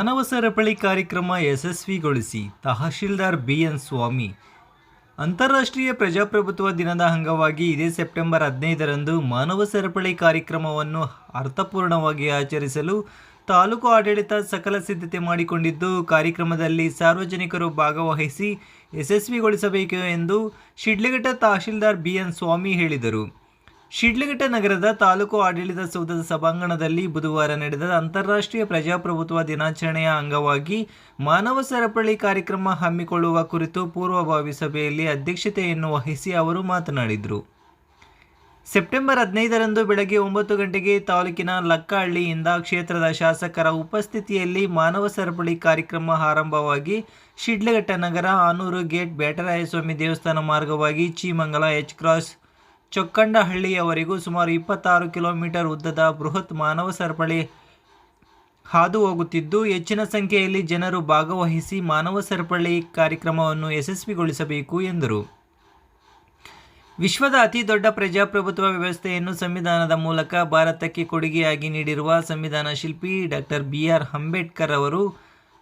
ಮಾನವ ಸರಪಳಿ ಕಾರ್ಯಕ್ರಮ ಯಶಸ್ವಿಗೊಳಿಸಿ ತಹಶೀಲ್ದಾರ್ ಬಿ ಎನ್ ಸ್ವಾಮಿ. ಅಂತಾರಾಷ್ಟ್ರೀಯ ಪ್ರಜಾಪ್ರಭುತ್ವ ದಿನದ ಅಂಗವಾಗಿ ಇದೇ ಸೆಪ್ಟೆಂಬರ್ ಹದಿನೈದರಂದು ಮಾನವ ಸರಪಳಿ ಕಾರ್ಯಕ್ರಮವನ್ನು ಅರ್ಥಪೂರ್ಣವಾಗಿ ಆಚರಿಸಲು ತಾಲೂಕು ಆಡಳಿತ ಸಕಲ ಸಿದ್ಧತೆ ಮಾಡಿಕೊಂಡಿದ್ದು, ಕಾರ್ಯಕ್ರಮದಲ್ಲಿ ಸಾರ್ವಜನಿಕರು ಭಾಗವಹಿಸಿ ಯಶಸ್ವಿಗೊಳಿಸಬೇಕು ಎಂದು ಶಿಡ್ಲಘಟ್ಟ ತಹಶೀಲ್ದಾರ್ ಬಿ ಎನ್ ಸ್ವಾಮಿ ಹೇಳಿದರು. ಶಿಡ್ಲಘಟ್ಟ ನಗರದ ತಾಲೂಕು ಆಡಳಿತ ಸೌಧದ ಸಭಾಂಗಣದಲ್ಲಿ ಬುಧವಾರ ನಡೆದ ಅಂತಾರಾಷ್ಟ್ರೀಯ ಪ್ರಜಾಪ್ರಭುತ್ವ ದಿನಾಚರಣೆಯ ಅಂಗವಾಗಿ ಮಾನವ ಸರಪಳಿ ಕಾರ್ಯಕ್ರಮ ಹಮ್ಮಿಕೊಳ್ಳುವ ಕುರಿತು ಪೂರ್ವಭಾವಿ ಸಭೆಯಲ್ಲಿ ಅಧ್ಯಕ್ಷತೆಯನ್ನು ವಹಿಸಿ ಅವರು ಮಾತನಾಡಿದರು. ಸೆಪ್ಟೆಂಬರ್ ಹದಿನೈದರಂದು ಬೆಳಗ್ಗೆ ಒಂಬತ್ತು ಗಂಟೆಗೆ ತಾಲೂಕಿನ ಲಕ್ಕಹಳ್ಳಿಯಿಂದ ಕ್ಷೇತ್ರದ ಶಾಸಕರ ಉಪಸ್ಥಿತಿಯಲ್ಲಿ ಮಾನವ ಸರಪಳಿ ಕಾರ್ಯಕ್ರಮ ಆರಂಭವಾಗಿ ಶಿಡ್ಲಘಟ್ಟ ನಗರ ಆನೂರು ಗೇಟ್ ಬ್ಯಾಟರಾಯಸ್ವಾಮಿ ದೇವಸ್ಥಾನ ಮಾರ್ಗವಾಗಿ ಚೀಮಂಗಲ ಎಚ್ ಕ್ರಾಸ್ ಚೊಕ್ಕಂಡಹಳ್ಳಿಯವರೆಗೂ ಸುಮಾರು ಇಪ್ಪತ್ತಾರು ಕಿಲೋಮೀಟರ್ ಉದ್ದದ ಬೃಹತ್ ಮಾನವ ಸರಪಳಿ ಹಾದು ಹೋಗುತ್ತಿದ್ದು ಹೆಚ್ಚಿನ ಸಂಖ್ಯೆಯಲ್ಲಿ ಜನರು ಭಾಗವಹಿಸಿ ಮಾನವ ಸರಪಳಿ ಕಾರ್ಯಕ್ರಮವನ್ನು ಯಶಸ್ವಿಗೊಳಿಸಬೇಕು ಎಂದರು. ವಿಶ್ವದ ಅತಿ ದೊಡ್ಡ ಪ್ರಜಾಪ್ರಭುತ್ವ ವ್ಯವಸ್ಥೆಯನ್ನು ಸಂವಿಧಾನದ ಮೂಲಕ ಭಾರತಕ್ಕೆ ಕೊಡುಗೆಯಾಗಿ ನೀಡಿರುವ ಸಂವಿಧಾನ ಶಿಲ್ಪಿ ಡಾಕ್ಟರ್ ಬಿ ಆರ್ ಅಂಬೇಡ್ಕರ್ ಅವರು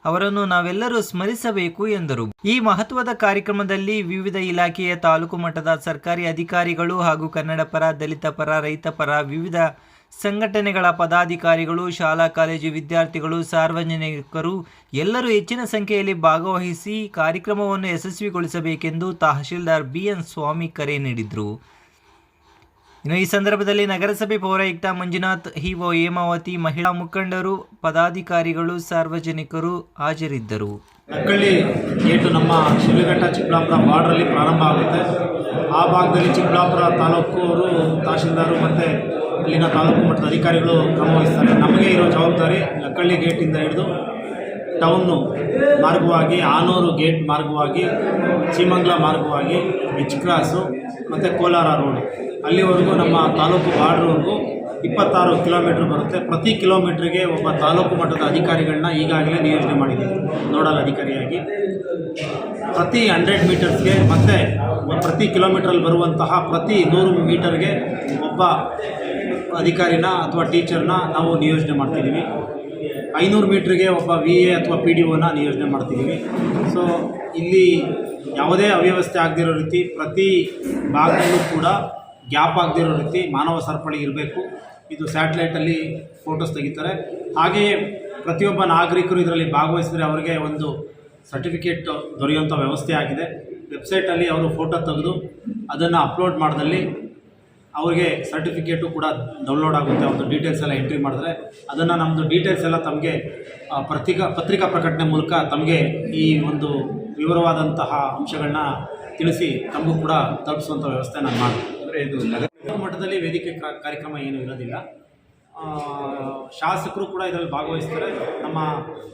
ಅವರನ್ನು ನಾವೆಲ್ಲರೂ ಸ್ಮರಿಸಬೇಕು ಎಂದರು. ಈ ಮಹತ್ವದ ಕಾರ್ಯಕ್ರಮದಲ್ಲಿ ವಿವಿಧ ಇಲಾಖೆಯ ತಾಲೂಕು ಮಟ್ಟದ ಸರ್ಕಾರಿ ಅಧಿಕಾರಿಗಳು ಹಾಗೂ ಕನ್ನಡ ಪರ, ದಲಿತ ಪರ, ರೈತ ಪರ, ವಿವಿಧ ಸಂಘಟನೆಗಳ ಪದಾಧಿಕಾರಿಗಳು, ಶಾಲಾ, ಕಾಲೇಜು ವಿದ್ಯಾರ್ಥಿಗಳು, ಸಾರ್ವಜನಿಕರು ಎಲ್ಲರೂ ಹೆಚ್ಚಿನ ಸಂಖ್ಯೆಯಲ್ಲಿ ಭಾಗವಹಿಸಿ ಕಾರ್ಯಕ್ರಮವನ್ನು ಯಶಸ್ವಿಗೊಳಿಸಬೇಕೆಂದು ತಹಶೀಲ್ದಾರ್ ಬಿಎನ್ ಸ್ವಾಮಿ ಕರೆ ನೀಡಿದರು. ಇನ್ನು ಈ ಸಂದರ್ಭದಲ್ಲಿ ನಗರಸಭೆ ಪೌರಾಯುಕ್ತ ಮಂಜುನಾಥ್, ಹಿಒ ಹೇಮಾವತಿ, ಮಹಿಳಾ ಮುಖಂಡರು, ಪದಾಧಿಕಾರಿಗಳು, ಸಾರ್ವಜನಿಕರು ಹಾಜರಿದ್ದರು. ನಕ್ಕಳ್ಳಿ ಗೇಟು ನಮ್ಮ ಶಿವಘಟ್ಟ, ಚಿಕ್ಕಬಳ್ಳಾಪುರ ಬಾರ್ಡ್ರಲ್ಲಿ ಪ್ರಾರಂಭ ಆಗುತ್ತೆ. ಆ ಭಾಗದಲ್ಲಿ ಚಿಕ್ಕಬಳ್ಳಾಪುರ ಅವರು ತಹಶೀಲ್ದಾರು ಮತ್ತು ಅಲ್ಲಿನ ತಾಲೂಕು ಮಟ್ಟದ ಅಧಿಕಾರಿಗಳು ಕ್ರಮ ವಹಿಸ್ತಾರೆ. ನಮಗೆ ಇರೋ ಜವಾಬ್ದಾರಿ ನಕ್ಕಳ್ಳಿ ಗೇಟಿಂದ ಹಿಡಿದು ಟೌನ್ನು ಮಾರ್ಗವಾಗಿ, ಆನೂರು ಗೇಟ್ ಮಾರ್ಗವಾಗಿ, ಚಿಮಂಗ್ಲ ಮಾರ್ಗವಾಗಿ ಬಿಚ್ ಕ್ರಾಸು ಮತ್ತು ಕೋಲಾರ ರೋಡು ಅಲ್ಲಿವರೆಗೂ ನಮ್ಮ ತಾಲೂಕು ಬಾರ್ಡ್ರ್ವರೆಗೂ ಇಪ್ಪತ್ತಾರು ಕಿಲೋಮೀಟ್ರ್ ಬರುತ್ತೆ. ಪ್ರತಿ ಕಿಲೋಮೀಟ್ರಿಗೆ ಒಬ್ಬ ತಾಲೂಕು ಮಟ್ಟದ ಅಧಿಕಾರಿಗಳನ್ನ ಈಗಾಗಲೇ ನಿಯೋಜನೆ ಮಾಡಿದ್ದೀವಿ. ನೋಡಲ್ ಅಧಿಕಾರಿಯಾಗಿ. ಪ್ರತಿ ಹಂಡ್ರೆಡ್ ಮೀಟರ್ಸ್ಗೆ ಮತ್ತು ಪ್ರತಿ ಕಿಲೋಮೀಟ್ರಲ್ಲಿ ಬರುವಂತಹ ಪ್ರತಿ ನೂರು ಮೀಟರ್ಗೆ ಒಬ್ಬ ಅಧಿಕಾರಿನ ಅಥವಾ ಟೀಚರ್ನ ನಾವು ನಿಯೋಜನೆ ಮಾಡ್ತಿದ್ದೀವಿ. ಐನೂರು ಮೀಟ್ರಿಗೆ ಒಬ್ಬ ವಿ ಎ ಅಥವಾ ಪಿ ಡಿ ಒನ ನಿಯೋಜನೆ ಮಾಡ್ತಿದ್ದೀವಿ. ಸೊ ಇಲ್ಲಿ ಯಾವುದೇ ಅವ್ಯವಸ್ಥೆ ಆಗದಿರೋ ರೀತಿ ಪ್ರತಿ ಭಾಗದಲ್ಲೂ ಕೂಡ ಗ್ಯಾಪ್ ಆಗದಿರೋ ರೀತಿ ಮಾನವ ಸರಪಳಿ ಇರಬೇಕು. ಇದು ಸ್ಯಾಟಲೈಟಲ್ಲಿ ಫೋಟೋಸ್ ತೆಗಿತಾರೆ. ಹಾಗೆಯೇ ಪ್ರತಿಯೊಬ್ಬ ನಾಗರಿಕರು ಇದರಲ್ಲಿ ಭಾಗವಹಿಸಿದರೆ ಅವರಿಗೆ ಒಂದು ಸರ್ಟಿಫಿಕೇಟ್ ದೊರೆಯುವಂಥ ವ್ಯವಸ್ಥೆ ಆಗಿದೆ. ವೆಬ್ಸೈಟಲ್ಲಿ ಅವರು ಫೋಟೋ ತೆಗೆದು ಅದನ್ನು ಅಪ್ಲೋಡ್ ಮಾಡಿದಲ್ಲಿ ಅವರಿಗೆ ಸರ್ಟಿಫಿಕೇಟು ಕೂಡ ಡೌನ್ಲೋಡ್ ಆಗುತ್ತೆ ಅವ್ರದ್ದು ಡೀಟೇಲ್ಸ್ ಎಲ್ಲ ಎಂಟ್ರಿ ಮಾಡಿದ್ರೆ. ಅದನ್ನು ನಮ್ಮದು ಡೀಟೇಲ್ಸ್ ಎಲ್ಲ ತಮಗೆ ಪತ್ರಿಕಾ ಪತ್ರಿಕಾ ಪ್ರಕಟಣೆ ಮೂಲಕ ತಮಗೆ ಈ ಒಂದು ವಿವರವಾದಂತಹ ಅಂಶಗಳನ್ನ ತಿಳಿಸಿ ತಮಗೂ ಕೂಡ ತಲುಪಿಸುವಂಥ ವ್ಯವಸ್ಥೆ ನಾನು ಮಾಡ್ತೀನಿ. ಅಂದರೆ ಇದು ನಗರ ಮಟ್ಟದಲ್ಲಿ ವೇದಿಕೆ ಕ್ರ- ಕಾರ್ಯಕ್ರಮ ಏನೂ ಇರೋದಿಲ್ಲ. ಶಾಸಕರು ಕೂಡ ಇದರಲ್ಲಿ ಭಾಗವಹಿಸ್ತಾರೆ. ನಮ್ಮ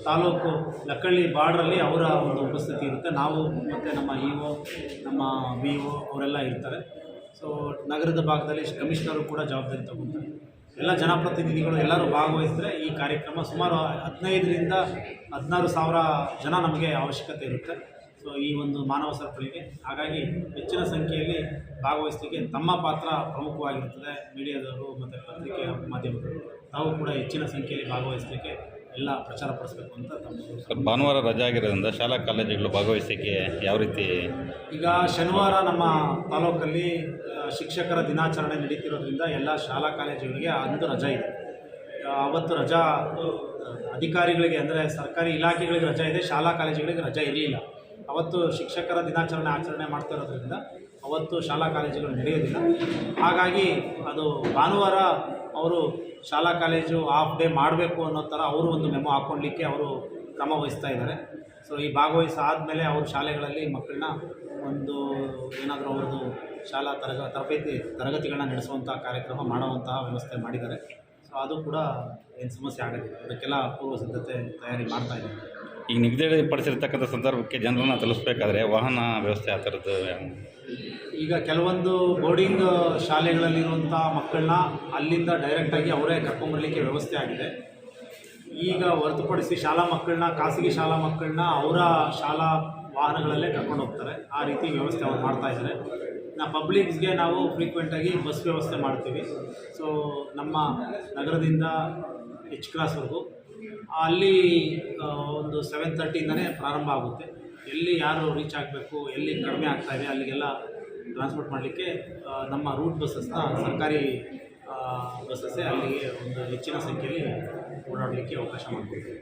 ತಾಲೂಕು ಲಕ್ಕಳ್ಳಿ ಬಾರ್ಡ್ರಲ್ಲಿ ಅವರ ಒಂದು ಉಪಸ್ಥಿತಿ ಇರುತ್ತೆ. ನಾವು ಮತ್ತು ನಮ್ಮ ಇ ಒ ನಮ್ಮ ಬಿ ಒ ಅವರೆಲ್ಲ ಇರ್ತಾರೆ. ಸೊ ನಗರದ ಭಾಗದಲ್ಲಿ ಕಮಿಷನರು ಕೂಡ ಜವಾಬ್ದಾರಿ ತಗೊಳ್ತಾರೆ ಎಲ್ಲ ಜನಪ್ರತಿನಿಧಿಗಳು ಎಲ್ಲರೂ ಭಾಗವಹಿಸಿದ್ರೆ ಈ ಕಾರ್ಯಕ್ರಮ ಸುಮಾರು ಹದಿನೈದರಿಂದ ಹದಿನಾರು ಸಾವಿರ ಜನ ನಮಗೆ ಅವಶ್ಯಕತೆ ಇರುತ್ತೆ. ಸೊ ಈ ಒಂದು ಮಾನವ ಸರಪಳಿಗೆ. ಹಾಗಾಗಿ ಹೆಚ್ಚಿನ ಸಂಖ್ಯೆಯಲ್ಲಿ ಭಾಗವಹಿಸಲಿಕ್ಕೆ ತಮ್ಮ ಪಾತ್ರ ಪ್ರಮುಖವಾಗಿರುತ್ತದೆ. ಮೀಡಿಯಾದವರು ಮತ್ತು ಪತ್ರಿಕೆ ಮಾಧ್ಯಮಗಳು ತಾವು ಕೂಡ ಹೆಚ್ಚಿನ ಸಂಖ್ಯೆಯಲ್ಲಿ ಭಾಗವಹಿಸಲಿಕ್ಕೆ ಎಲ್ಲ ಪ್ರಚಾರ ಪಡಿಸಬೇಕು ಅಂತ ತಮ್ಮ ಸರ್ ಭಾನುವಾರ ರಜೆ ಆಗಿರೋದ್ರಿಂದ ಶಾಲಾ ಕಾಲೇಜುಗಳು ಭಾಗವಹಿಸಲಿಕ್ಕೆ ಯಾವ ರೀತಿ ಈಗ ಶನಿವಾರ ನಮ್ಮ ತಾಲೂಕಲ್ಲಿ ಆ, ಶಿಕ್ಷಕರ ದಿನಾಚರಣೆ ನಡೀತಿರೋದ್ರಿಂದ ಎಲ್ಲ ಶಾಲಾ ಕಾಲೇಜುಗಳಿಗೆ ಅಂದು ರಜಾ ಇದೆ. ಅವತ್ತು ರಜಾ ಆ, ಅಧಿಕಾರಿಗಳಿಗೆ ಅಂದರೆ ಸರ್ಕಾರಿ ಇಲಾಖೆಗಳಿಗೆ ರಜಾ ಇದೆ ಶಾಲಾ ಕಾಲೇಜುಗಳಿಗೆ ರಜಾ ಇರಲಿಲ್ಲ. ಅವತ್ತು ಶಿಕ್ಷಕರ ದಿನಾಚರಣೆ ಆಚರಣೆ ಮಾಡ್ತಾ ಇರೋದ್ರಿಂದ ಅವತ್ತು ಶಾಲಾ ಕಾಲೇಜುಗಳು ನಡೆಯೋದಿಲ್ಲ. ಹಾಗಾಗಿ ಅದು ಭಾನುವಾರ ಅವರು ಶಾಲಾ ಕಾಲೇಜು ಹಾಫ್ ಡೇ ಮಾಡಬೇಕು ಅನ್ನೋ ಥರ ಅವರು ಒಂದು ಮೆಮೊ ಹಾಕ್ಕೊಳ್ಲಿಕ್ಕೆ ಅವರು ಕ್ರಮ ವಹಿಸ್ತಾ ಇದ್ದಾರೆ. ಸೊ ಈ ಭಾಗವಹಿಸ ಆದಮೇಲೆ ಅವರು ಶಾಲೆಗಳಲ್ಲಿ ಮಕ್ಕಳನ್ನ ಒಂದು ಏನಾದರೂ ಅವ್ರದ್ದು ಶಾಲಾ ತರಗ, ತರಬೇತಿ ತರಗತಿಗಳನ್ನ ನಡೆಸುವಂಥ ಕಾರ್ಯಕ್ರಮ ಮಾಡುವಂತಹ ವ್ಯವಸ್ಥೆ ಮಾಡಿದ್ದಾರೆ. ಸೊ ಅದು ಕೂಡ ಏನು ಸಮಸ್ಯೆ ಆಗೋದಿಲ್ಲ ಅದಕ್ಕೆಲ್ಲ ಪೂರ್ವ ಸಿದ್ಧತೆ ತಯಾರಿ ಮಾಡ್ತಾ ಇದ್ದೀವಿ ಈಗ ನಿಗದಿಪಡಿಸಿರ್ತಕ್ಕಂಥ ಸಂದರ್ಭಕ್ಕೆ ಜನರನ್ನು ತಲುಪಿಸ್ಬೇಕಾದ್ರೆ ವಾಹನ ವ್ಯವಸ್ಥೆ ಆ ಥರದ್ದು ಈಗ ಕೆಲವೊಂದು ಬೋರ್ಡಿಂಗ್ ಶಾಲೆಗಳಲ್ಲಿರುವಂಥ ಮಕ್ಕಳನ್ನ ಅಲ್ಲಿಂದ ಡೈರೆಕ್ಟಾಗಿ ಅವರೇ ಕರ್ಕೊಂಬರಲಿಕ್ಕೆ ವ್ಯವಸ್ಥೆ ಆಗಿದೆ. ಈಗ ಹೊರತುಪಡಿಸಿ ಶಾಲಾ ಮಕ್ಕಳನ್ನ ಖಾಸಗಿ ಶಾಲಾ ಮಕ್ಕಳನ್ನ ಅವರ ಶಾಲಾ ವಾಹನಗಳಲ್ಲೇ ಕರ್ಕೊಂಡು ಹೋಗ್ತಾರೆ. ಆ ರೀತಿ ವ್ಯವಸ್ಥೆ ಅವ್ರು ಮಾಡ್ತಾ ಇದ್ದಾರೆ. ನಾ ಪಬ್ಲಿಕ್ಸ್ಗೆ ನಾವು ಫ್ರೀಕ್ವೆಂಟಾಗಿ ಬಸ್ ವ್ಯವಸ್ಥೆ ಮಾಡ್ತೀವಿ. ಸೊ ನಮ್ಮ ನಗರದಿಂದ ಎಚ್ ಕ್ರಾಸ್ವರೆಗೂ ಅಲ್ಲಿ ಒಂದು ಸೆವೆನ್ ತರ್ಟಿಯಿಂದನೇ ಪ್ರಾರಂಭ ಆಗುತ್ತೆ. ಎಲ್ಲಿ ಯಾರು ರೀಚ್ ಆಗಬೇಕು, ಎಲ್ಲಿ ಕಡಿಮೆ ಆಗ್ತಾ ಇದೆ, ಅಲ್ಲಿಗೆಲ್ಲ ಟ್ರಾನ್ಸ್ಪೋರ್ಟ್ ಮಾಡಲಿಕ್ಕೆ ನಮ್ಮ ರೂಟ್ ಬಸ್ಸಸ್ನ ಸರ್ಕಾರಿ ಬಸ್ಸಸ್ಸೇ ಅಲ್ಲಿಗೆ ಒಂದು ಹೆಚ್ಚಿನ ಸಂಖ್ಯೆಯಲ್ಲಿ ಓಡಾಡಲಿಕ್ಕೆ ಅವಕಾಶ ಮಾಡಿಕೊಡ್ತೀವಿ.